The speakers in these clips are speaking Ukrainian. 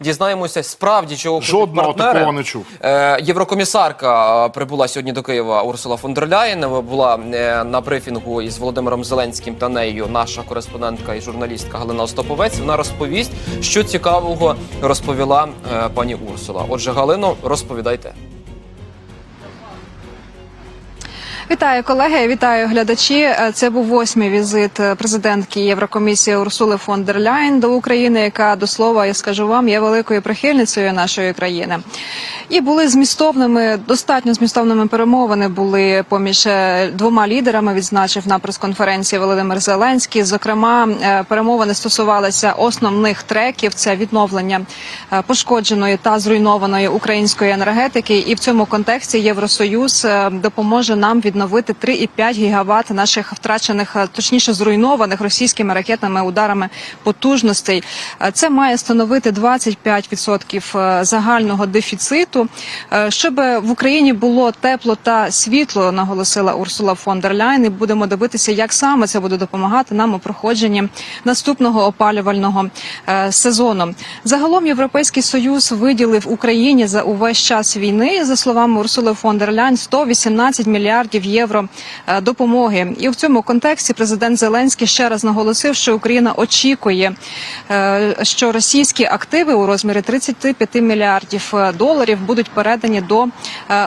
Дізнаємося справді, чого Жодного партнери. такого не чув. Е, Єврокомісарка е, прибула сьогодні до Києва Урсула фон дер Ляєн. Була е, на брифінгу із Володимиром Зеленським та нею наша кореспондентка і журналістка Галина Остаповець. Вона розповість, що цікавого розповіла пані Урсула. Отже, Галино, розповідайте. Вітаю колеги, вітаю глядачі. Е, Це був восьмий візит е, президентки Єврокомісії Урсули фон дер Ляйн до України, яка до слова, я скажу вам, є великою прихильницею нашої країни. І були змістовними, достатньо змістовними перемовини були поміж е, двома лідерами. Відзначив на прес-конференції Володимир Зеленський. Зокрема, перемовини стосувалися основних треків: це відновлення пошкодженої та зруйнованої української енергетики. І в цьому контексті Євросоюз допоможе нам відновити 3,5 гігават наших втрачених, е, точніше зруйнованих російськими ракетними ударами потужностей. Е, Це має становити 25% е, загального дефіциту. Щоб в Україні було тепло та світло, наголосила Урсула фон дер Ляйн. І будемо дивитися, як саме це буде допомагати нам у проходженні наступного опалювального сезону. Загалом Європейський союз виділив Україні за увесь час війни, за словами Урсули фон дер Ляйн, 118 мільярдів євро е, допомоги. І в цьому контексті президент Зеленський ще раз наголосив, що Україна очікує, е, що російські активи у розмірі 35 мільярдів е, доларів будуть передані до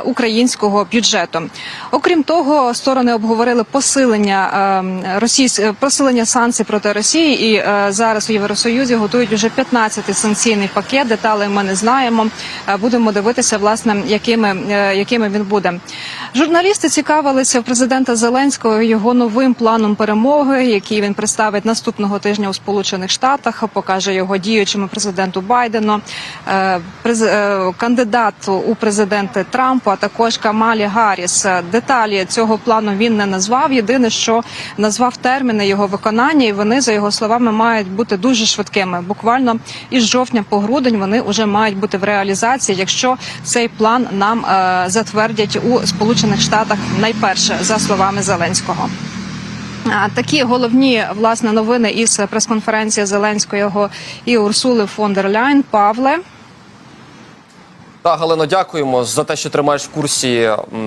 українського бюджету. Окрім того, сторони обговорили посилення російсь... посилення санкцій проти Росії, і зараз у Євросоюзі готують уже 15-й санкційний пакет. Деталей ми не знаємо. Будемо дивитися, власне, якими, якими він буде. Журналісти цікавилися в президента Зеленського його новим планом перемоги, який він представить наступного тижня у Сполучених Штатах. Покаже його діючому президенту Байдену, е, е, кандидату у президенти Трампу, а також Камалі Гарріс. Деталі цього плану він не назвав. Єдине, що назвав терміни його виконання, і вони за його словами мають бути дуже швидкими. Буквально із жовтня по грудень вони вже мають бути в реалізації, якщо цей план нам е, затвердять у Сполучених Штатах найперше за словами Зеленського. Такі головні власне новини із прес-конференції Зеленського і Урсули фон дер Ляйн. Павле. Так, Галино, дякуємо за те, що тримаєш в курсі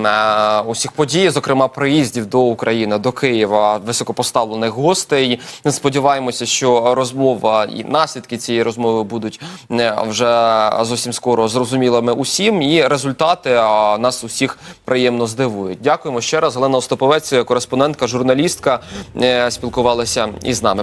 е, усіх подій, зокрема приїздів до України, до Києва, високопоставлених гостей. Сподіваємося, що розмова і наслідки цієї розмови будуть е, вже зовсім скоро зрозумілими усім, і результати нас усіх приємно здивують. Дякуємо ще раз. Галина Остаповець, кореспондентка, журналістка, е, спілкувалася із нами.